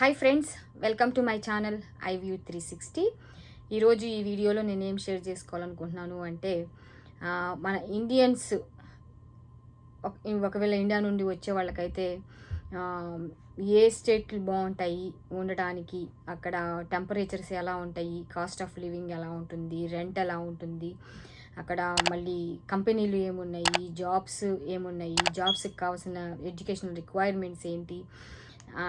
Hi friends welcome to my channel I view three sixty ఈరోజు ఈ వీడియోలో నేను ఏం షేర్ చేసుకోవాలనుకుంటున్నాను అంటే మన ఇండియన్స్ ఒకవేళ ఇండియా నుండి వచ్చే వాళ్ళకైతే ఏ స్టేట్లు బాగుంటాయి ఉండడానికి అక్కడ టెంపరేచర్స్ ఎలా ఉంటాయి కాస్ట్ ఆఫ్ లివింగ్ ఎలా ఉంటుంది రెంట్ ఎలా ఉంటుంది అక్కడ మళ్ళీ కంపెనీలు ఏమున్నాయి జాబ్స్ ఏమున్నాయి జాబ్స్కి కావాల్సిన ఎడ్యుకేషనల్ రిక్వైర్మెంట్స్ ఏంటి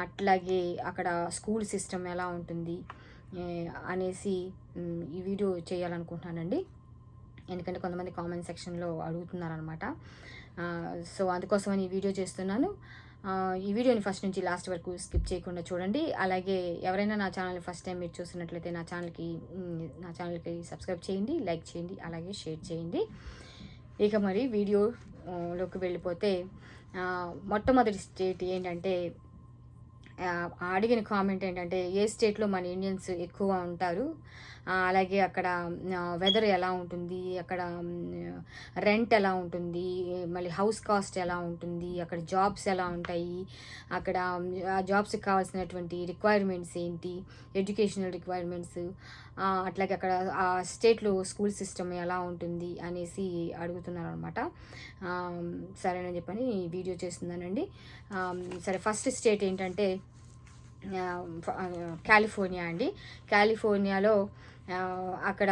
అట్లాగే అక్కడ స్కూల్ సిస్టమ్ ఎలా ఉంటుంది అనేసి ఈ వీడియో చేయాలనుకుంటున్నానండి. ఎందుకంటే కొంతమంది కామెంట్ సెక్షన్లో అడుగుతున్నారనమాట సో అందుకోసమని ఈ వీడియో చేస్తున్నాను. ఈ వీడియోని ఫస్ట్ నుంచి లాస్ట్ వరకు స్కిప్ చేయకుండా చూడండి. అలాగే ఎవరైనా నా ఛానల్ని ఫస్ట్ టైం మీరు చూస్తున్నట్లయితే నా ఛానల్కి నా ఛానల్కి సబ్స్క్రైబ్ చేయండి లైక్ చేయండి అలాగే షేర్ చేయండి. ఇక మరి వీడియోలోకి వెళ్ళిపోతే మొట్టమొదటి స్టేట్ ఏంటంటే అడిగిన కామెంట్ ఏంటంటే ఏ స్టేట్లో మన ఇండియన్స్ ఎక్కువ ఉంటారు? అలాగే అక్కడ వెదర్ ఎలా ఉంటుంది? అక్కడ రెంట్ ఎలా ఉంటుంది? మళ్ళీ హౌస్ కాస్ట్ ఎలా ఉంటుంది? అక్కడ జాబ్స్ ఎలా ఉంటాయి? అక్కడ ఆ జాబ్స్కి కావాల్సినటువంటి రిక్వైర్మెంట్స్ ఏంటి? ఎడ్యుకేషనల్ రిక్వైర్మెంట్స్ అట్లాగే అక్కడ ఆ స్టేట్లో స్కూల్ సిస్టమ్ ఎలా ఉంటుంది? అనేసి అడుగుతున్నారు అనమాట సరేనని చెప్పని వీడియో చేస్తున్నానండి. సరే ఫస్ట్ స్టేట్ ఏంటంటే కాలిఫోర్నియా అండి. కాలిఫోర్నియాలో అక్కడ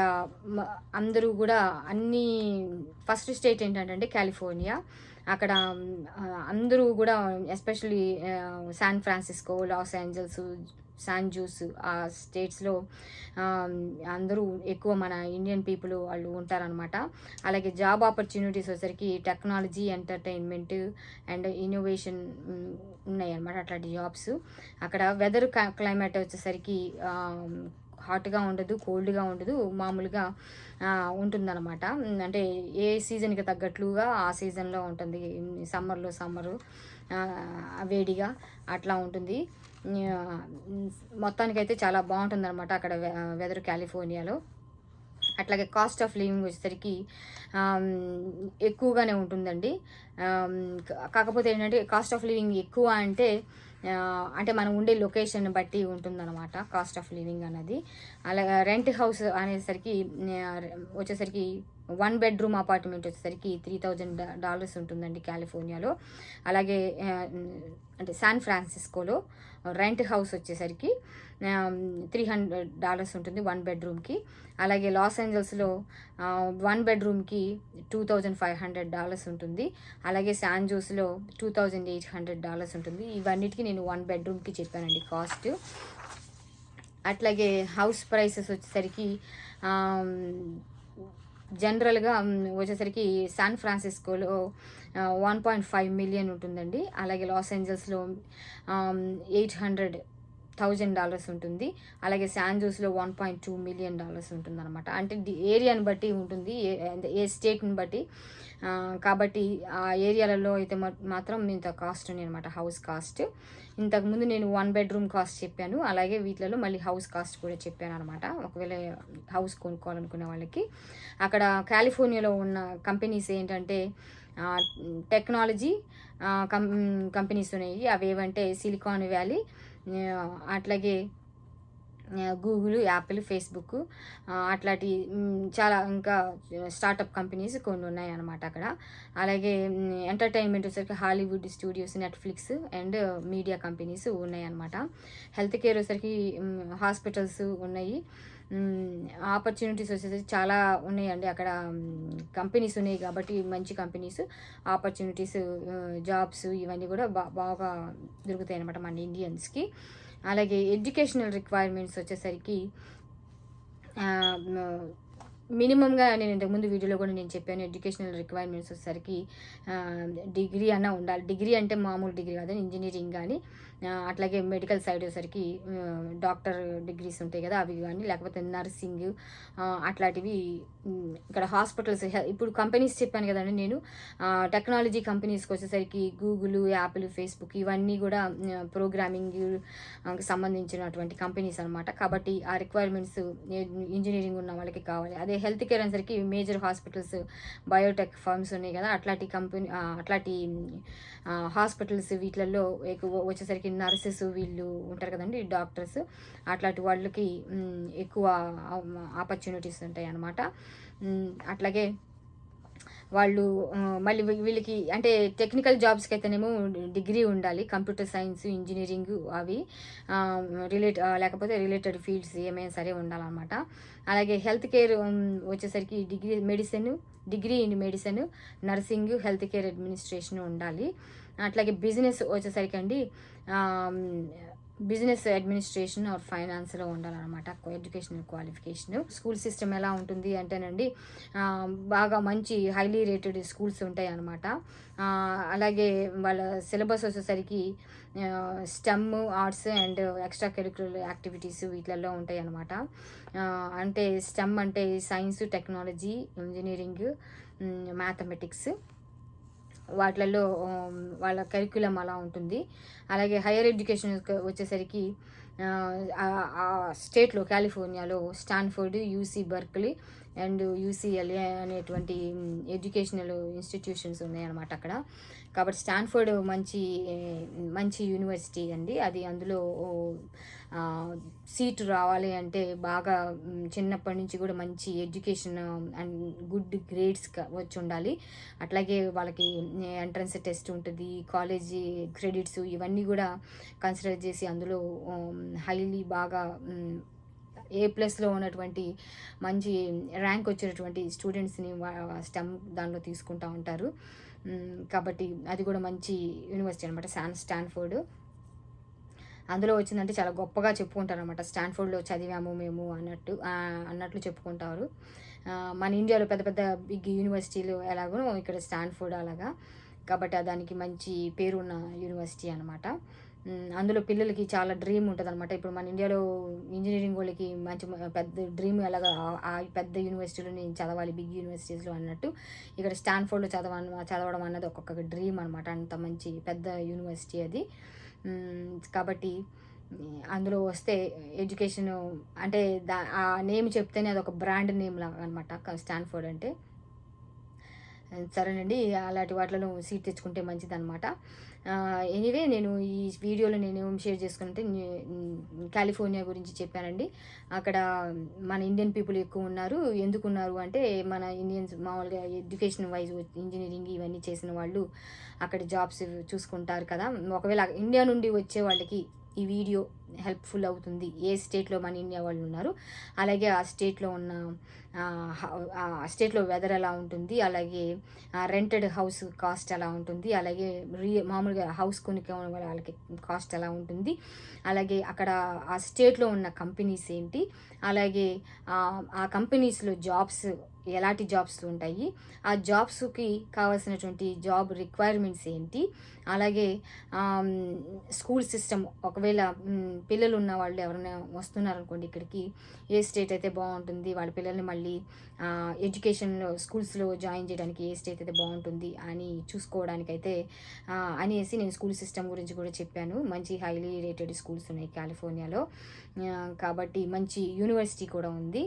అందరూ కూడా అన్ని ఫస్ట్ స్టేట్ ఏంటంటే కాలిఫోర్నియా. అక్కడ అందరూ కూడా especially San Francisco Los Angeles San Jose ఆ స్టేట్స్లో అందరూ ఎక్కువ మన ఇండియన్ పీపుల్ వాళ్ళు ఉంటారనమాట అలాగే జాబ్ ఆపర్చునిటీస్ వచ్చేసరికి టెక్నాలజీ ఎంటర్టైన్మెంట్ అండ్ ఇన్నోవేషన్ ఉన్నాయన్నమాట అట్లాంటి జాబ్స్ అక్కడ వెదర్ క్లైమేట్ వచ్చేసరికి హాట్గా ఉండదు కోల్డ్గా ఉండదు మామూలుగా ఉంటుందన్నమాట. అంటే ఏ సీజన్కి తగ్గట్లుగా ఆ సీజన్లో ఉంటుంది. సమ్మర్లో సమ్మరు వేడిగా అట్లా ఉంటుంది. మొత్తానికైతే చాలా బాగుంటుంది అనమాట అక్కడ వెదర్ కాలిఫోర్నియాలో అట్లాగే కాస్ట్ ఆఫ్ లివింగ్ వచ్చేసరికి ఎక్కువగానే ఉంటుందండి. కాకపోతే ఏంటంటే కాస్ట్ ఆఫ్ లివింగ్ ఎక్కువ అంటే అంటే మనం ఉండే లొకేషన్ బట్టి ఉంటుందన్నమాట కాస్ట్ ఆఫ్ లివింగ్ అన్నది అలాగే రెంట్ హౌస్ అనేసరికి వచ్చేసరికి వన్ బెడ్రూమ్ అపార్ట్మెంట్ వచ్చేసరికి త్రీ థౌజండ్ డాలర్స్ ఉంటుందండి కాలిఫోర్నియాలో. అలాగే అంటే శాన్ ఫ్రాన్సిస్కోలో రెంట్ హౌస్ వచ్చేసరికి త్రీ హండ్రెడ్ డాలర్స్ ఉంటుంది వన్ బెడ్రూమ్కి. అలాగే లాస్ ఏంజల్స్లో వన్ బెడ్రూమ్కి two thousand five hundred dollars ఉంటుంది. అలాగే San జోస్లో two thousand eight hundred dollars ఉంటుంది. ఇవన్నిటికీ నేను వన్ బెడ్రూమ్కి చెప్పానండి కాస్ట్. అట్లాగే హౌస్ ప్రైసెస్ వచ్చేసరికి జనరల్గా వచ్చేసరికి శాన్ ఫ్రాన్సిస్కోలో వన్ పాయింట్ ఫైవ్ మిలియన్ ఉంటుందండి. అలాగే లాస్ ఏంజల్స్లో ఎయిట్ హండ్రెడ్ థౌజండ్ డాలర్స్ ఉంటుంది. అలాగే San జోస్లో one point two million dollars ఉంటుంది అనమాట అంటే ఏరియాని బట్టి ఉంటుంది. ఏ- ఏ స్టేట్ని బట్టి. కాబట్టి ఆ ఏరియాలలో అయితే మాత్రం ఇంత కాస్ట్ ఉంది అనమాట హౌస్ కాస్ట్. ఇంతకుముందు నేను వన్ బెడ్రూమ్ కాస్ట్ చెప్పాను. అలాగే వీటిలలో మళ్ళీ హౌస్ కాస్ట్ కూడా చెప్పాను అనమాట ఒకవేళ హౌస్ కొనుక్కోవాలనుకునే వాళ్ళకి. అక్కడ కాలిఫోర్నియాలో ఉన్న కంపెనీస్ ఏంటంటే టెక్నాలజీ కం కంపెనీస్ ఉన్నాయి. అవి ఏవంటే సిలికాన్ వ్యాలీ అట్లాగే గూగుల్ యాపిల్ ఫేస్బుక్ అట్లాంటి చాలా ఇంకా స్టార్టప్ కంపెనీస్ కొన్ని ఉన్నాయి అన్నమాట అక్కడ అలాగే ఎంటర్టైన్మెంట్ వచ్చేసరికి Hollywood studios Netflix and media companies ఉన్నాయి అన్నమాట హెల్త్ కేర్ వచ్చేసరికి హాస్పిటల్స్ ఉన్నాయి. ఆపర్చునిటీస్ వచ్చేసి చాలా ఉన్నాయండి. అక్కడ కంపెనీస్ ఉన్నాయి కాబట్టి మంచి కంపెనీస్ ఆపర్చునిటీస్ జాబ్స్ ఇవన్నీ కూడా బా బాగా దొరుకుతాయి అనమాట మన ఇండియన్స్కి. అలాగే ఎడ్యుకేషనల్ రిక్వైర్మెంట్స్ వచ్చేసరికి మినిమంగా నేను ఇంతకుముందు వీడియోలో కూడా నేను చెప్పాను ఎడ్యుకేషనల్ రిక్వైర్మెంట్స్ వచ్చేసరికి డిగ్రీ అన్న ఉండాలి. డిగ్రీ అంటే మామూలు డిగ్రీ కాదు ఇంజనీరింగ్ కానీ అట్లాగే మెడికల్ సైడ్ వచ్చేసరికి డాక్టర్ డిగ్రీస్ ఉంటాయి కదా అవి కానీ లేకపోతే నర్సింగ్ అట్లాంటివి ఇక్కడ హాస్పిటల్స్ ఇప్పుడు కంపెనీస్ చెప్పాను కదండి నేను టెక్నాలజీ కంపెనీస్కి వచ్చేసరికి గూగుల్ యాపిల్ ఫేస్బుక్ ఇవన్నీ కూడా ప్రోగ్రామింగ్ సంబంధించినటువంటి కంపెనీస్ అనమాట కాబట్టి ఆ రిక్వైర్మెంట్స్ ఇంజనీరింగ్ ఉన్న వాళ్ళకి కావాలి. అదే హెల్త్ కేర్ అనేసరికి మేజర్ హాస్పిటల్స్ బయోటెక్ ఫర్మ్స్ ఉన్నాయి కదా. అట్లాంటి కంపెనీ అట్లాంటి హాస్పిటల్స్ వీటిలలో ఎక్కువ వచ్చేసరికి నర్సెస్ వీళ్ళు ఉంటారు కదండి డాక్టర్స్. అట్లాంటి వాళ్ళకి ఎక్కువ ఆపర్చునిటీస్ ఉంటాయి అన్నమాట అట్లాగే వాళ్ళు మళ్ళీ వీళ్ళకి అంటే టెక్నికల్ జాబ్స్కి అయితేనేమో డిగ్రీ ఉండాలి కంప్యూటర్ సైన్స్ ఇంజనీరింగ్ అవి రిలేట్ లేకపోతే రిలేటెడ్ ఫీల్డ్స్ ఏమైనా సరే ఉండాలన్నమాట. అలాగే హెల్త్ కేర్ వచ్చేసరికి degree medicine degree in medicine nursing health care administration ఉండాలి. అట్లాగే బిజినెస్ వచ్చేసరికి అండి బిజినెస్ అడ్మినిస్ట్రేషన్ ఆర్ ఫైనాన్స్లో ఉండాలన్నమాట ఎడ్యుకేషనల్ క్వాలిఫికేషన్. స్కూల్ సిస్టమ్ ఎలా ఉంటుంది అంటేనండి బాగా మంచి హైలీ రేటెడ్ స్కూల్స్ ఉంటాయి అన్నమాట అలాగే వాళ్ళ సిలబస్ వచ్చేసరికి STEM arts and extracurricular activities వీటిలలో ఉంటాయి అన్నమాట అంటే స్టెమ్ అంటే సైన్స్ టెక్నాలజీ ఇంజనీరింగ్ మ్యాథమెటిక్స్. వాటిలలో వాళ్ళ కరిక్యులం అలా ఉంటుంది. అలాగే హైయర్ ఎడ్యుకేషన్ వచ్చేసరికి స్టేట్లో కాలిఫోర్నియాలో Stanford UC Berkeley and UCLA అనేటువంటి ఎడ్యుకేషనల్ ఇన్స్టిట్యూషన్స్ ఉన్నాయన్నమాట అక్కడ. కాబట్టి స్టాన్ఫోర్డ్ మంచి మంచి యూనివర్సిటీ అండి. అది అందులో సీటు రావాలి అంటే బాగా చిన్నప్పటి నుంచి కూడా మంచి ఎడ్యుకేషన్ అండ్ గుడ్ గ్రేడ్స్ వచ్చి ఉండాలి. అట్లాగే వాళ్ళకి ఎంట్రన్స్ టెస్ట్ ఉంటుంది కాలేజీ క్రెడిట్స్ ఇవన్నీ కూడా కన్సిడర్ చేసి అందులో హైలీ బాగా ఏ ప్లస్లో ఉన్నటువంటి మంచి ర్యాంక్ వచ్చినటువంటి స్టూడెంట్స్ని స్టెమ్ దానిలో తీసుకుంటూ ఉంటారు. కాబట్టి అది కూడా మంచి యూనివర్సిటీ అనమాట శాన్ స్టాన్ఫోర్డ్ అందులో వచ్చిందంటే చాలా గొప్పగా చెప్పుకుంటారు అనమాట స్టాన్ఫోర్డ్లో చదివాము మేము అన్నట్టు అన్నట్లు చెప్పుకుంటారు. మన ఇండియాలో పెద్ద పెద్ద బిగ్ యూనివర్సిటీలు ఎలాగో ఇక్కడ స్టాన్ఫోర్డ్ అలాగా. కాబట్టి దానికి మంచి పేరున్న యూనివర్సిటీ అనమాట అందులో పిల్లలకి చాలా డ్రీమ్ ఉంటుంది అనమాట ఇప్పుడు మన ఇండియాలో ఇంజనీరింగ్ వాళ్ళకి మంచి పెద్ద డ్రీమ్ ఎలాగా ఆ- పెద్ద యూనివర్సిటీలో నేను చదవాలి బిగ్ యూనివర్సిటీస్లో అన్నట్టు ఇక్కడ స్టాన్ఫోర్డ్లో చదవ చదవడం అన్నది ఒక్కొక్క డ్రీమ్ అనమాట అంత మంచి పెద్ద యూనివర్సిటీ అది. కాబట్టి అందులో వస్తే ఎడ్యుకేషన్ అంటే దా ఆ నేమ్ చెప్తేనే అది ఒక బ్రాండ్ నేమ్ లాగా అనమాట స్టాన్ఫోర్డ్ అంటే సరేనండి అలాంటి వాటిలో సీట్ తెచ్చుకుంటే మంచిది అనమాట ఎనీవే నేను ఈ వీడియోలో నేను షేర్ చేసుకుంటే కాలిఫోర్నియా గురించి చెప్పానండి. అక్కడ మన ఇండియన్ పీపుల్ ఎక్కువ ఉన్నారు. ఎందుకు ఉన్నారు అంటే మన ఇండియన్స్ మామూలుగా ఎడ్యుకేషన్ వైజ్ ఇంజనీరింగ్ ఇవన్నీ చేసిన వాళ్ళు అక్కడ జాబ్స్ చూసుకుంటారు కదా. ఒకవేళ ఇండియా నుండి వచ్చే వాళ్ళకి ఈ వీడియో హెల్ప్ఫుల్ అవుతుంది. ఏ స్టేట్లో మన ఇండియా వాళ్ళు ఉన్నారు అలాగే ఆ స్టేట్లో ఉన్న ఆ, స్టేట్లో వెదర్ ఎలా ఉంటుంది అలాగే రెంటెడ్ హౌస్ కాస్ట్ ఎలా ఉంటుంది అలాగే రీ మామూలుగా హౌస్ కొనుక్కే వాళ్ళకి కాస్ట్ ఎలా ఉంటుంది అలాగే అక్కడ ఆ స్టేట్లో ఉన్న కంపెనీస్ ఏంటి అలాగే ఆ, కంపెనీస్లో జాబ్స్ ఎలాంటి జాబ్స్ ఉంటాయి ఆ జాబ్స్కి కావాల్సినటువంటి జాబ్ రిక్వైర్మెంట్స్ ఏంటి అలాగే స్కూల్ సిస్టమ్ ఒకవేళ పిల్లలు ఉన్న వాళ్ళు ఎవరైనా వస్తున్నారనుకోండి ఇక్కడికి ఏ స్టేట్ అయితే బాగుంటుంది వాళ్ళ పిల్లల్ని మళ్ళీ ఎడ్యుకేషన్లో స్కూల్స్లో జాయిన్ చేయడానికి ఏ స్టేట్ అయితే బాగుంటుంది అని చూసుకోవడానికైతే అనేసి నేను స్కూల్ సిస్టమ్ గురించి కూడా చెప్పాను. మంచి హైలీ రేటెడ్ స్కూల్స్ ఉన్నాయి కాలిఫోర్నియాలో. కాబట్టి మంచి యూనివర్సిటీ కూడా ఉంది.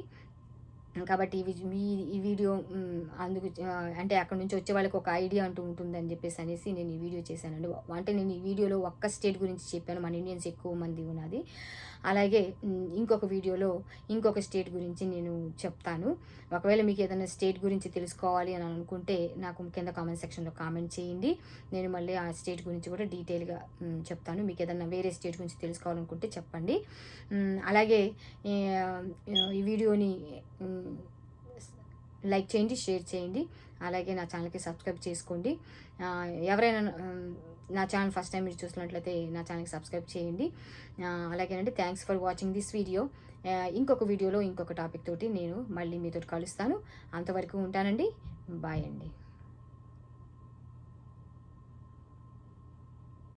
కాబట్టి ఈ ఈ- వీడియో అందుకు అంటే అక్కడ నుంచి వచ్చే వాళ్ళకి ఒక ఐడియా అంటూ ఉంటుందని చెప్పేసి అనేసి నేను ఈ వీడియో చేశానండి. అంటే నేను ఈ వీడియోలో ఒక్క స్టేట్ గురించి చెప్పాను. మన ఇండియన్స్ ఎక్కువ మంది ఉన్నది. అలాగే ఇంకొక వీడియోలో ఇంకొక స్టేట్ గురించి నేను చెప్తాను. ఒకవేళ మీకు ఏదైనా స్టేట్ గురించి తెలుసుకోవాలి అని అనుకుంటే నాకు కింద కామెంట్ సెక్షన్లో కామెంట్ చేయండి. నేను మళ్ళీ ఆ స్టేట్ గురించి కూడా డీటెయిల్గా చెప్తాను. మీకు ఏదైనా వేరే స్టేట్ గురించి తెలుసుకోవాలనుకుంటే చెప్పండి. అలాగే ఈ, వీడియోని లైక్ చేయండి షేర్ చేయండి. అలాగే నా ఛానల్కి సబ్స్క్రైబ్ చేసుకోండి. ఎవరైనా నా ఛానల్ ఫస్ట్ టైం మీరు చూసినట్లయితే నా ఛానల్కి సబ్స్క్రైబ్ చేయండి. అలాగేనండి thanks for watching this video ఇంకొక వీడియోలో ఇంకొక టాపిక్ తోటి నేను మళ్ళీ మీతో కలుస్తాను. అంతవరకు ఉంటానండి. బాయ్ అండి.